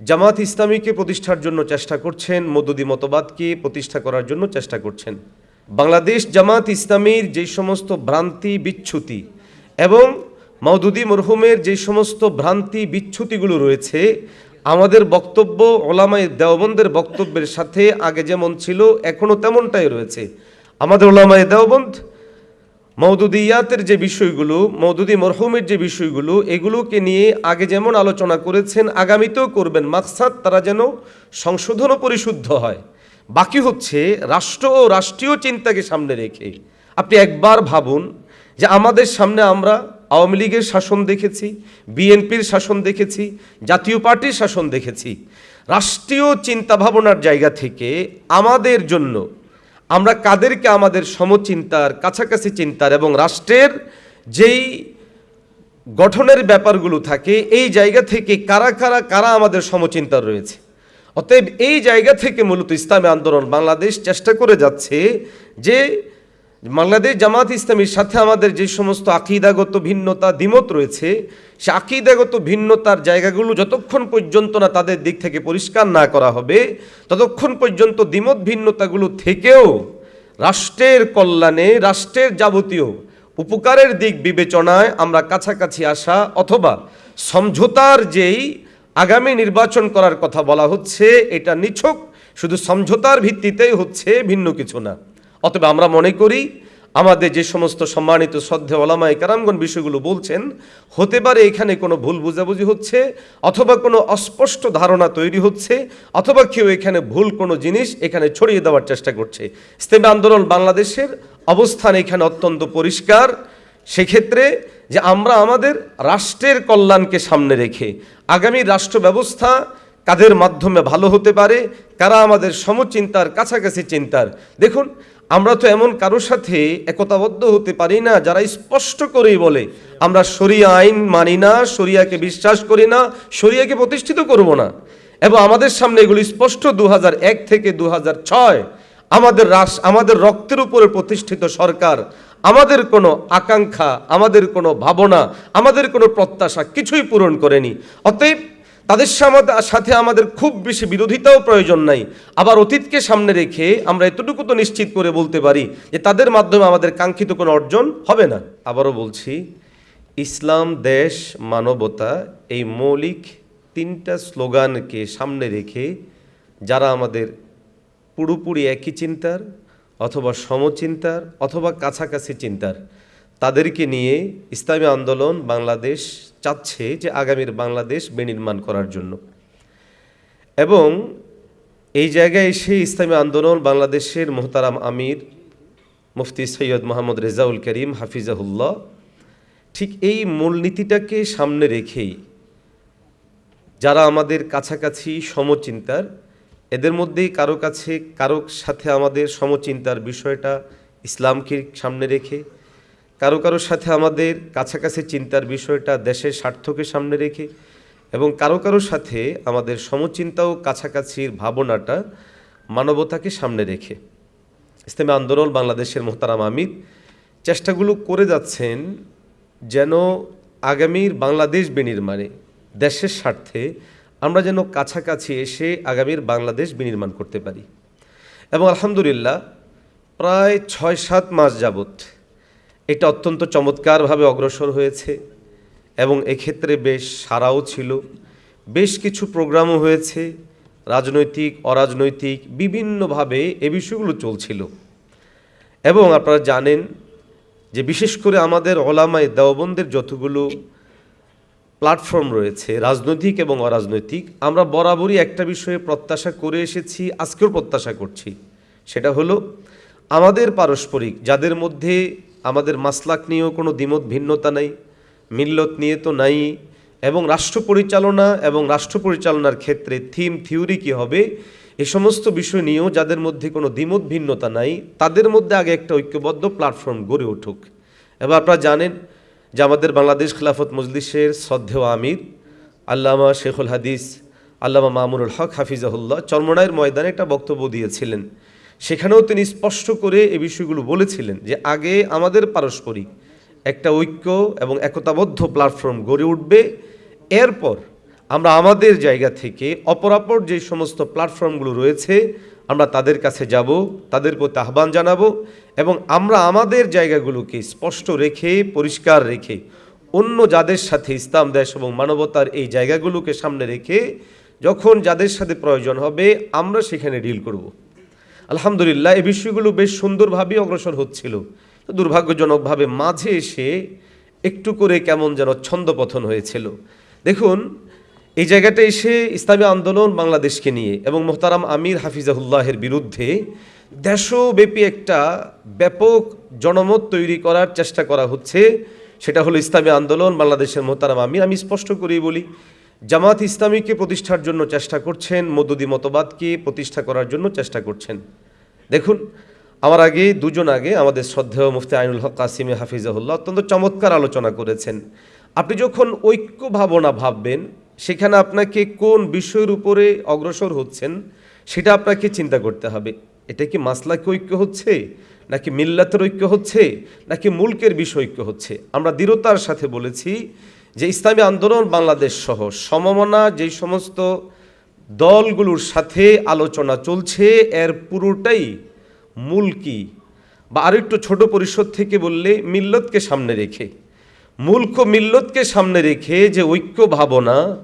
জামাত ইসলামীকে প্রতিষ্ঠার জন্য চেষ্টা করছেন, মদুদি মতবাদকে প্রতিষ্ঠা করার জন্য চেষ্টা করছেন। বাংলাদেশ জামাত ইসলামীর যে সমস্ত ভ্রান্তি বিচ্ছুতি এবং মৌদুদি মরহুমের যে সমস্ত ভ্রান্তি বিচ্ছুতিগুলো রয়েছে, আমাদের বক্তব্য ওলামাই দেওবন্দের বক্তব্যের সাথে আগে যেমন ছিল এখনও তেমনটাই রয়েছে। আমাদের ওলামাই দেওবন্দ মৌদুদিয়াতের যে বিষয়গুলো মৌদুদি মরহুমের যে বিষয়গুলো, এগুলোকে নিয়ে আগে যেমন আলোচনা করেছেন, আগামীতেও করবেন। মাকসাদ, তারা যেন সংশোধন পরিশুদ্ধ হয়। বাকি হচ্ছে রাষ্ট্র ও রাষ্ট্রীয় চিন্তাকে সামনে রেখে। আপনি একবার ভাবুন যে আমাদের সামনে আমরা আওয়ামী লীগের শাসন দেখেছি, বিএনপির শাসন দেখেছি, জাতীয় পার্টির শাসন দেখেছি। রাষ্ট্রীয় চিন্তা ভাবনার জায়গা থেকে আমাদের জন্য আমরা কাদেরকে আমাদের সমচিন্তার, কাছাকাছি চিন্তার এবং রাষ্ট্রের যেই গঠনের ব্যাপারগুলো থাকে, এই জায়গা থেকে কারা কারা কারা আমাদের সমচিন্তার রয়েছে। অতএব এই জায়গা থেকে মূলত ইসলামী আন্দোলন বাংলাদেশ চেষ্টা করে যাচ্ছে যে বাংলাদেশ জামাত ইসলামীর সাথে আমাদের যে সমস্ত আকিদাগত ভিন্নতা, দ্বিমত রয়েছে, সে আকিদাগত ভিন্নতার জায়গাগুলো যতক্ষণ পর্যন্ত না তাদের দিক থেকে পরিষ্কার না করা হবে, ততক্ষণ পর্যন্ত দ্বিমত ভিন্নতাগুলো থেকেও রাষ্ট্রের কল্যাণে, রাষ্ট্রের যাবতীয় উপকারের দিক বিবেচনায় আমরা কাছাকাছি আসা অথবা সমঝোতার যেই আগামী নির্বাচন করার কথা বলা হচ্ছে, এটা নিছক। শুধু সমঝোতার ভিত্তিতেই হচ্ছে, ভিন্ন কিছু না। অতএব আমরা মনে করি আমাদের যে সমস্ত সম্মানিত শ্রদ্ধে ওলামাই কারামগণ বিষয়গুলো বলছেন, হতে পারে এখানে কোনো ভুল বুঝাবুঝি হচ্ছে, অথবা কোনো অস্পষ্ট ধারণা তৈরি হচ্ছে, অথবা কেউ এখানে ভুল কোনো জিনিস এখানে ছড়িয়ে দেওয়ার চেষ্টা করছে। ইসলামী আন্দোলন বাংলাদেশের অবস্থান এখানে অত্যন্ত পরিষ্কার। সেক্ষেত্রে যে আমরা আমাদের রাষ্ট্রের কল্যাণকে সামনে রেখে আগামী রাষ্ট্র ব্যবস্থা কাদের মাধ্যমে ভালো হতে পারে, কারা আমাদের সমচিন্তার, কাছাকাছি চিন্তার, দেখুন আমরা তো এমন কারোর সাথে একতাবদ্ধ হতে পারি না, যারা স্পষ্ট করেই বলে, আমরা শরিয়া আইন মানি না, শরিয়াকে বিশ্বাস করি না, শরিয়াকে প্রতিষ্ঠিত করব না। এবং আমাদের সামনে এগুলি স্পষ্ট দু এক থেকে দু ছয়। আমাদের রাস, আমাদের রক্তের উপরে প্রতিষ্ঠিত সরকার, আমাদের কোনো আকাঙ্ক্ষা, আমাদের কোনো ভাবনা, আমাদের কোনো প্রত্যাশা কিছুই পূরণ করেনি। অতএব তাদের সাথে আমাদের খুব বেশি বিরোধিতাও প্রয়োজন নাই। আবার অতীতকে সামনে রেখে আমরা এতটুকু তো নিশ্চিত করে বলতে পারি যে তাদের মাধ্যমে আমাদের কাঙ্ক্ষিত কোনো অর্জন হবে না। আবারও বলছি, ইসলাম, দেশ, মানবতা এই মৌলিক তিনটা স্লোগানকে সামনে রেখে যারা আমাদের পুরোপুরি একই চিন্তার অথবা সমচিন্তার অথবা কাছাকাছি চিন্তার, তাদেরকে নিয়ে ইসলামী আন্দোলন, বাংলাদেশ চাচ্ছে যে আগামীর বাংলাদেশ বিনির্মাণ করার জন্য। এবং এই জায়গায় এসে ইসলামী আন্দোলন বাংলাদেশের মোহতারাম আমির মুফতি সৈয়দ মোহাম্মদ রেজাউল করিম হাফিজাহুল্লাহ ঠিক এই মূলনীতিটাকে সামনে রেখেই যারা আমাদের কাছাকাছি সমচিন্তার, এদের মধ্যেই কারও কাছে কারও সাথে আমাদের সমচিন্তার বিষয়টা ইসলামকে সামনে রেখে কারও কারোর সাথে আমাদের কাছাকাছি চিন্তার বিষয়টা দেশের স্বার্থকে সামনে রেখে এবং কারও কারোর সাথে আমাদের সমচিন্তা ও কাছাকাছির ভাবনাটা মানবতাকে সামনে রেখে। ইসলামী আন্দোলন বাংলাদেশের মোহতারাম আমির চেষ্টাগুলো করে যাচ্ছেন যেন আগামীর বাংলাদেশ বিনির্মাণে দেশের স্বার্থে আমরা যেন কাছাকাছি এসে আগামীর বাংলাদেশ বিনির্মাণ করতে পারি। এবং আলহামদুলিল্লাহ, প্রায় ছয় সাত মাস যাবত এটা অত্যন্ত চমৎকারভাবে অগ্রসর হয়েছে এবং এক্ষেত্রে বেশ সারাও ছিল। বেশ কিছু প্রোগ্রামও হয়েছে, রাজনৈতিক, অরাজনৈতিক, বিভিন্নভাবে এ বিষয়গুলো চলছিল। এবং আপনারা জানেন যে বিশেষ করে আমাদের ওলামায় দেওবন্দের যতগুলো প্ল্যাটফর্ম রয়েছে, রাজনৈতিক এবং অরাজনৈতিক, আমরা বরাবরই একটা বিষয়ে প্রত্যাশা করে এসেছি, আজকেও প্রত্যাশা করছি। সেটা হলো আমাদের পারস্পরিক, যাদের মধ্যে আমাদের মাসলাক নিয়েও কোনো দ্বিমত, ভিন্নতা নাই, মিল্লত নিয়ে তো নাই। এবং রাষ্ট্র পরিচালনা এবং রাষ্ট্র পরিচালনার ক্ষেত্রে থিম, থিওরি কী হবে? এ সমস্ত বিষয় নিয়েও যাদের মধ্যে কোনো দ্বিমত, ভিন্নতা নাই, তাদের মধ্যে আগে একটা ঐক্যবদ্ধ প্ল্যাটফর্ম গড়ে উঠুক। এবার আপনারা জানেন যে আমাদের বাংলাদেশ খেলাফত মজলিসের শ্রদ্ধেয় আমির, আল্লামা শেখুল হাদিস, আল্লামা মামুনুল হক হাফিজাহুল্লাহ চরমনায়ের ময়দানে একটা বক্তব্য দিয়েছিলেন। সেখানেও তিনি স্পষ্ট করে এই বিষয়গুলো বলেছিলেন যে আগে আমাদের পারস্পরিক একটা ঐক্য এবং একতাবদ্ধ প্ল্যাটফর্ম গড়ে উঠবে এরপর আমরা আমাদের জায়গা থেকে অপরাপর যে সমস্ত প্ল্যাটফর্মগুলো রয়েছে, আমরা তাদের কাছে যাব, তাদের প্রতি আহ্বান জানাব এবং আমরা আমাদের জায়গাগুলোকে স্পষ্ট রেখে, পরিষ্কার রেখে, অন্য যাদের সাথে ইসলাম, দেশ এবং মানবতার এই জায়গাগুলোকে সামনে রেখে যখন যাদের সাথে প্রয়োজন হবে, আমরা সেখানে ডিল করব। আলহামদুলিল্লাহ, এই বিষয়গুলো বেশ সুন্দরভাবে অগ্রসর হচ্ছিল। দুর্ভাগ্যজনকভাবে মাঝে এসে একটু করে কেমন যেন ছন্দপথন হয়েছিল। দেখুন, এই জায়গাটা এসে ইসলামী আন্দোলন বাংলাদেশকে নিয়ে এবং মোহতারাম আমির হাফিজাহুল্লাহের বিরুদ্ধে দেশব্যাপী একটা ব্যাপক জনমত তৈরি করার চেষ্টা করা হচ্ছে। সেটা হলো ইসলামী আন্দোলন বাংলাদেশের মোহতারাম আমির। আমি স্পষ্ট করেই বলি, জামাত ইসলামীকে প্রতিষ্ঠার জন্য চেষ্টা করছেন, মদুদি মতবাদকে প্রতিষ্ঠা করার জন্য চেষ্টা করছেন। দেখুন, আমার আগে, দুজন আগে আমাদের শ্রদ্ধেয় মুফতি আইনুল হক কাসিমে হাফিজাহুল্লাহ অত্যন্ত চমৎকার আলোচনা করেছেন। আপনি যখন ঐক্য ভাবনা ভাববেন, সেখানে আপনাকে কোন বিষয়ের উপরে অগ্রসর হচ্ছেন, সেটা আপনাকে চিন্তা করতে হবে। এটা কি মাসলাকে ঐক্য হচ্ছে, নাকি মিল্লাতের ঐক্য হচ্ছে, নাকি মুলকের বিষয় ঐক্য হচ্ছে? আমরা দৃঢ়তার সাথে বলেছি যে ইসলামী আন্দোলন বাংলাদেশ সহ সমমনা যেই সমস্ত দলগুলোর সাথে আলোচনা চলছে, এর পুরোটাই মূল কি? বা আরেকটু ছোট পরিষদ থেকে বললে মিল্লতকে সামনে রেখে। মূলক মিল্লতকে সামনে রেখে যে ঐক্য ভাবনা,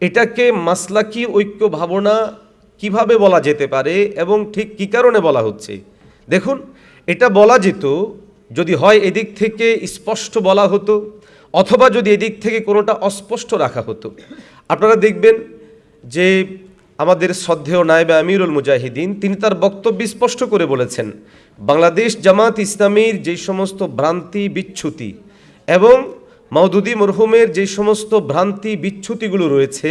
এটাকে মাসলাকি ঐক্য ভাবনা কীভাবে বলা যেতে পারে এবং ঠিক কী কারণে বলা হচ্ছে? দেখুন, এটা বলা যেত যদি হয় এদিক থেকে স্পষ্ট বলা হতো, অথবা যদি এদিক থেকে কোনোটা অস্পষ্ট রাখা হতো। আপনারা দেখবেন যে আমাদের শ্রদ্ধেয় নায়েবে আমিরুল মুজাহিদিন, তিনি তার বক্তব্য স্পষ্ট করে বলেছেন, বাংলাদেশ জামাত ইসলামীর যে সমস্ত ভ্রান্তি বিচ্ছুতি এবং মৌদুদি মরহুমের যে সমস্ত ভ্রান্তি বিচ্ছুতিগুলো রয়েছে,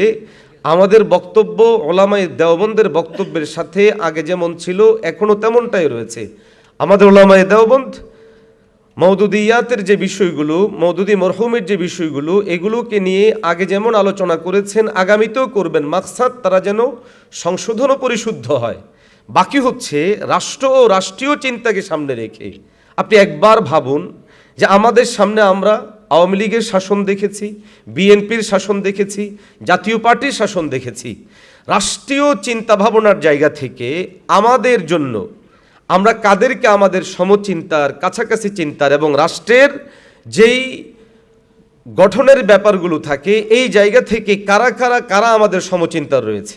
আমাদের বক্তব্য ওলামাই দেওবন্দের বক্তব্যের সাথে আগে যেমন ছিল, এখনও তেমনটাই রয়েছে। আমাদের ওলামাই দেওবন্দ মৌদুদিয়াতের যে বিষয়গুলো মৌদুদি মরহুমের যে বিষয়গুলো, এগুলোকে নিয়ে আগে যেমন আলোচনা করেছেন, আগামীতেও করবেন। মাকসাদ, তারা যেন সংশোধন ও পরিশুদ্ধ হয়। বাকি হচ্ছে রাষ্ট্র ও রাষ্ট্রীয় চিন্তাকে সামনে রেখে। আপনি একবার ভাবুন যে আমাদের সামনে আমরা আওয়ামী লীগের শাসন দেখেছি, বিএনপির শাসন দেখেছি, জাতীয় পার্টির শাসন দেখেছি। রাষ্ট্রীয় চিন্তা ভাবনার জায়গা থেকে আমাদের জন্য আমরা কাদেরকে আমাদের সমচিন্তার, কাছাকাছি চিন্তার এবং রাষ্ট্রের যেই গঠনের ব্যাপারগুলো থাকে, এই জায়গা থেকে কারা কারা কারা আমাদের সমচিন্তার রয়েছে?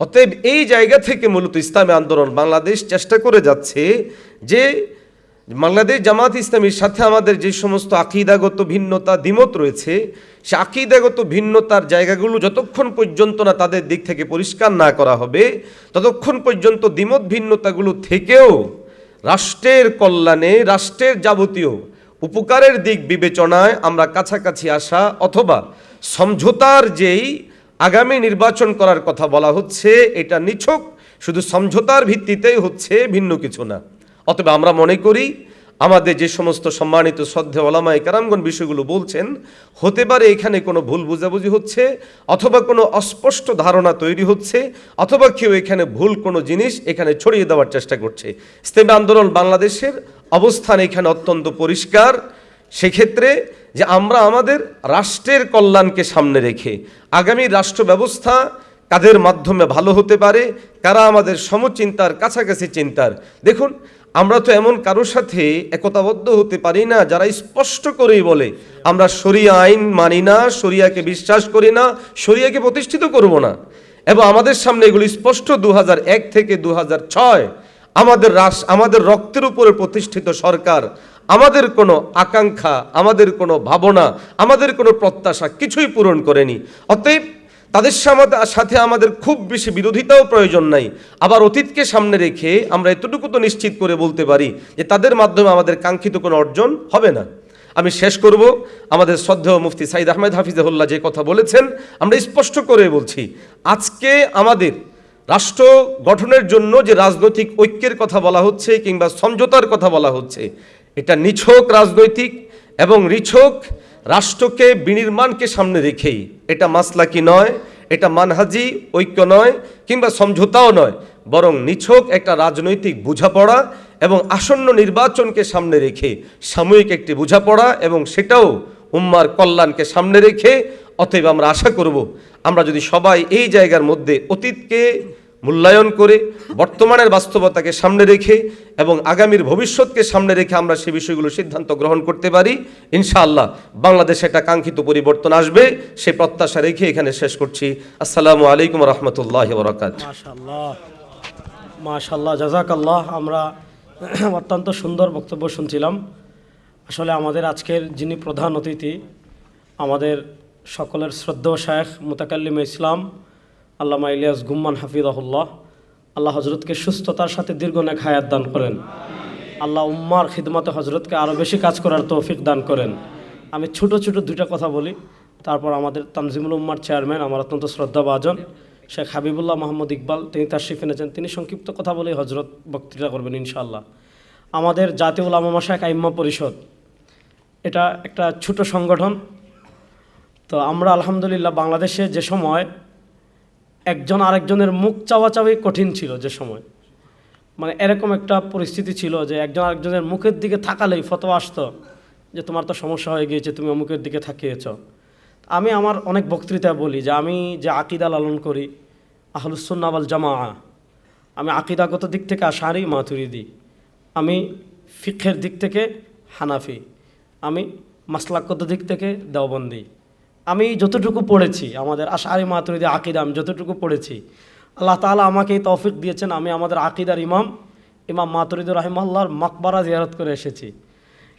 অতএব এই জায়গা থেকে মূলত ইসলামী আন্দোলন বাংলাদেশ চেষ্টা করে যাচ্ছে যে বাংলাদেশ জামাত ইসলামীর সাথে আমাদের যে সমস্ত আকিদাগত ভিন্নতা, দ্বিমত রয়েছে, সে আকিদাগত ভিন্নতার জায়গাগুলো যতক্ষণ পর্যন্ত না তাদের দিক থেকে পরিষ্কার না করা হবে, ততক্ষণ পর্যন্ত দ্বিমত ভিন্নতাগুলো থেকেও রাষ্ট্রের কল্যাণে, রাষ্ট্রের যাবতীয় উপকারের দিক বিবেচনায় আমরা কাছাকাছি আসা অথবা সমঝোতার যেই আগামী নির্বাচন করার কথা বলা হচ্ছে, এটা নিছক, শুধু সমঝোতার ভিত্তিতেই হচ্ছে, ভিন্ন কিছু না। অতএব আমরা মনে করি আমাদের যে সমস্ত সম্মানিত শ্রদ্ধে ওলামায় কারামগণ বিষয়গুলো বলছেন, হতে পারে এখানে কোনো ভুল বুঝাবুঝি হচ্ছে, অথবা কোনো অস্পষ্ট ধারণা তৈরি হচ্ছে, অথবা কেউ এখানে ভুল কোনো জিনিস এখানে ছড়িয়ে দেওয়ার চেষ্টা করছে। ইসলামী আন্দোলন বাংলাদেশের অবস্থান এখানে অত্যন্ত পরিষ্কার। সেক্ষেত্রে যে আমরা আমাদের রাষ্ট্রের কল্যাণকে সামনে রেখে আগামী রাষ্ট্র ব্যবস্থা কাদের মাধ্যমে ভালো হতে পারে, কারা আমাদের সমচিন্তার কাছাকাছি চিন্তার, দেখুন আমরা তো এমন কারোর সাথে একতাবদ্ধ হতে পারি না, যারা স্পষ্ট করেই বলে, আমরা শরিয়া আইন মানি না, শরিয়াকে বিশ্বাস করি না, শরিয়াকে প্রতিষ্ঠিত করব না। এবং আমাদের সামনে এগুলি স্পষ্ট দু থেকে দু হাজার ছয়। আমাদের রাস, আমাদের রক্তের উপরে প্রতিষ্ঠিত সরকার, আমাদের কোনো আকাঙ্ক্ষা, আমাদের কোনো ভাবনা, আমাদের কোনো প্রত্যাশা কিছুই পূরণ করেনি। অতএব তাদের সাথে আমাদের খুব বেশি বিরোধিতাও প্রয়োজন নাই। আবার অতীতকে সামনে রেখে আমরা এতটুকু তো নিশ্চিত করে বলতে পারি যে তাদের মাধ্যমে আমাদের কাঙ্ক্ষিত কোনো অর্জন হবে না। আমি শেষ করব। আমাদের শ্রদ্ধেয় মুফতি সাইদ আহমেদ হাফিজাহুল্লাহ যে কথা বলেছেন, আমরা স্পষ্ট করে বলছি, আজকে আমাদের রাষ্ট্র গঠনের জন্য যে রাজনৈতিক ঐক্যের কথা বলা হচ্ছে কিংবা সমঝোতার কথা বলা হচ্ছে, এটা নিছক রাজনৈতিক এবং নিছক রাষ্ট্রকে বিনির্মাণকে সামনে রেখেই। এটা মাসলাকি নয়, এটা মানহাজি ঐক্য নয়, কিংবা সমঝোতাও নয়, বরং নিছক একটা রাজনৈতিক বোঝাপড়া এবং আসন্ন নির্বাচনকে সামনে রেখে সাময়িক একটি বোঝাপড়া এবং সেটাও উম্মার কল্যাণকে সামনে রেখে। অতএব আমরা আশা করব, আমরা যদি সবাই এই জায়গার মধ্যে অতীতকে মূল্যায়ন করে বর্তমানের বাস্তবতাকে সামনে রেখে এবং আগামীর ভবিষ্যৎকে সামনে রেখে আমরা সে বিষয়গুলো সিদ্ধান্ত গ্রহণ করতে পারি। ইনশাআল্লাহ বাংলাদেশে একটা কাঙ্ক্ষিত পরিবর্তন আসবে, সে প্রত্যাশা রেখে এখানে শেষ করছি। আসসালামু আলাইকুম রহমতুল্লাহ বরকাত মাশাল্লাহ জাজাকাল্লাহ আমরা অত্যন্ত সুন্দর বক্তব্য শুনছিলাম। আসলে আমাদের আজকের যিনি প্রধান অতিথি, আমাদের সকলের শ্রদ্ধা শেখ মুতাকাল্লিম ইসলাম আল্লামা ইলিয়াস গুম্মান হাফিজাহুল্লাহ, আল্লাহ হজরতকে সুস্থতার সাথে দীর্ঘনেক হায়াত দান করেন। আল্লাহ উম্মার খিদমতে হজরতকে আরও বেশি কাজ করার তৌফিক দান করেন। আমি ছোট ছোট দুইটা কথা বলি। তারপর আমাদের তানজিমুল উম্মার চেয়ারম্যান, আমার অত্যন্ত শ্রদ্ধাভাজন, শেখ হাবিবুল্লাহ মোহাম্মদ ইকবাল, তিনি তার শিফ এনেছেন তিনি সংক্ষিপ্ত কথা বলে হজরত বক্তৃতা করবেন ইনশাআল্লাহ। আমাদের জাতীয় উলামা মাসাক আইম্মা পরিষদ, এটা একটা ছোট সংগঠন। তো আমরা আলহামদুলিল্লাহ বাংলাদেশে যে সময় একজন আরেকজনের মুখ চাওয়াচাওয়ি কঠিন ছিল যে সময়। মানে এরকম একটা পরিস্থিতি ছিল যে একজন আরেকজনের মুখের দিকে থাকালেই ফতো আসতো যে তোমার তো সমস্যা হয়ে গিয়েছে, তুমি অমুকের দিকে থাকিয়েছ। আমি আমার অনেক বক্তৃতা বলি যে আমি যে আকিদা লালন করি আহলুসুন্নাবাল জামা আমি আকিদাগত দিক থেকে আশারি, মাতুরিদি। আমি ফিক্ষের দিক থেকে হানাফি। আমি মাসলাকগত দিক থেকে দেওবন্দি। আমি যতটুকু পড়েছি, আমাদের আশারি মাতুরিদি আকিদা আমি যতটুকু পড়েছি, আল্লাহ তাআলা আমাকে এই তৌফিক দিয়েছেন, আমি আমাদের আকিদার ইমাম ইমাম মাতুরিদুর রাহিমাল্লাহর মাকবারা জিয়ারত করে এসেছি।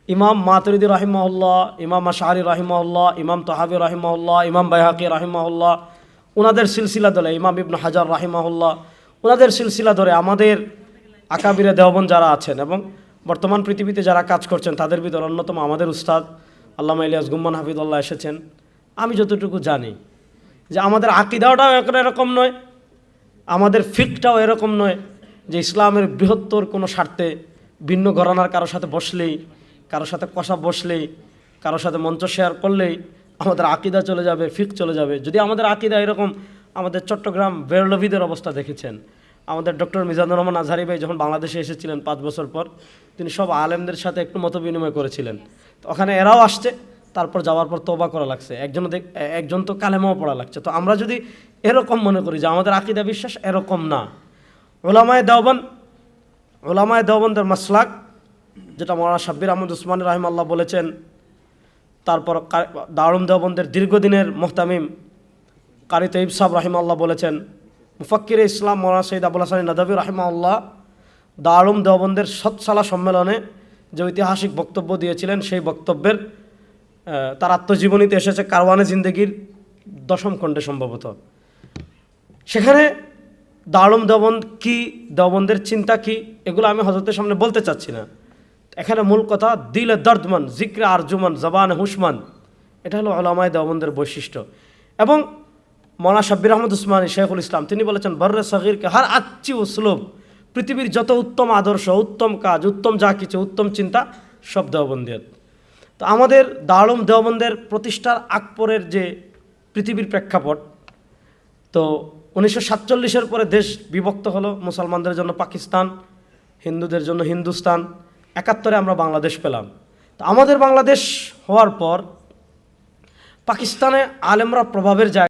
ইমাম মাতুরিদি রাহিমাউল্লাহ ইমাম আশারি রাহিমাউল্লাহ ইমাম তহাবি রাহিমাউল্লাহ ইমাম বাইহাকি রাহিমাউল্লাহ ওনাদের সিলসিলা ধরে ইমাম ইবন হাজার রাহিমাহুল্লাহ ওনাদের সিলসিলা ধরে আমাদের আকাবিরে দেওবন যারা আছেন এবং বর্তমান পৃথিবীতে যারা কাজ করছেন, তাদের ভিতর অন্যতম আমাদের উস্তাদ আল্লামা ইলিয়াস গুম্মান হাফিদুল্লাহ এসেছেন। আমি যতটুকু জানি যে আমাদের আকিদাওটাও এক- এরকম নয়, আমাদের ফিকটাও এরকম নয় যে ইসলামের বৃহত্তর কোনো স্বার্থে ভিন্ন ঘরানার কারোর সাথে বসলেই কারোর সাথে কষা বসলেই কারোর সাথে মঞ্চ শেয়ার করলেই আমাদের আকিদা চলে যাবে, ফিক চলে যাবে। যদি আমাদের আকিদা এরকম, আমাদের চট্টগ্রাম বেরলভিদের অবস্থা দেখেছেন। আমাদের ডক্টর মিজানুর রহমান আজহারি ভাই যখন বাংলাদেশে এসেছিলেন পাঁচ বছর পর, তিনি সব আলেমদের সাথে একটু মত বিনিময় করেছিলেন। তো ওখানে এরাও আসছে। তারপর যাওয়ার পর তোবা করা লাগছে। একজন একজন তো কালেমাও পড়া লাগছে। তো আমরা যদি এরকম মনে করি যে আমাদের আকিদা বিশ্বাস এরকম না। ওলামায় দেওবান ওলামায় দেওবন্দের মাসলাক, যেটা মৌলানা সাব্বির আহমদ উসমান রাহিম আল্লাহ বলেছেন, তারপর দারুম দেওবন্দের দীর্ঘদিনের মোহতামিম কারি তৈব সাহ রাহিমাল্লাহ বলেছেন, মুফাক্কির ইসলাম মৌলানা সৈয়দ আবুল হাসান নদবী রাহিমাল্লাহ দারুম দেওবন্দের সৎসালা সম্মেলনে যে ঐতিহাসিক বক্তব্য দিয়েছিলেন, সেই বক্তব্যের তার আত্মজীবনীতে এসেছে কারওয়ানে জিন্দগির দশম খণ্ডে সম্ভবত। সেখানে দারুম দেওবন্দ কি, দেওবন্দের চিন্তা কি, এগুলো আমি হজরতের সামনে বলতে চাচ্ছি না। এখানে মূল কথা, দিলে দর্দমান, জিক্রে আরজুমান, জবান হুসমান। এটা হলো আলামায় দেওবন্দের বৈশিষ্ট্য। এবং মৌলানা শাব্বির আহমদ উসমানী শেখুল ইসলাম, তিনি বলেছেন, বর্রে সগিরকে হার আচ্ছি উসলুব পৃথিবীর যত উত্তম আদর্শ, উত্তম কাজ, উত্তম যা কিছু, উত্তম চিন্তা, সব দেওবন্দিয়ত। তো আমাদের দারুম দেওবন্দের প্রতিষ্ঠার আকপরের যে পৃথিবীর প্রেক্ষাপট, তো উনিশশো সাতচল্লিশের পরে দেশ বিভক্ত হলো, মুসলমানদের জন্য পাকিস্তান, হিন্দুদের জন্য হিন্দুস্তান, একাত্তরে আমরা বাংলাদেশ পেলাম। তো আমাদের বাংলাদেশ হওয়ার পর পাকিস্তানে আলেমরা প্রভাবের জায়গা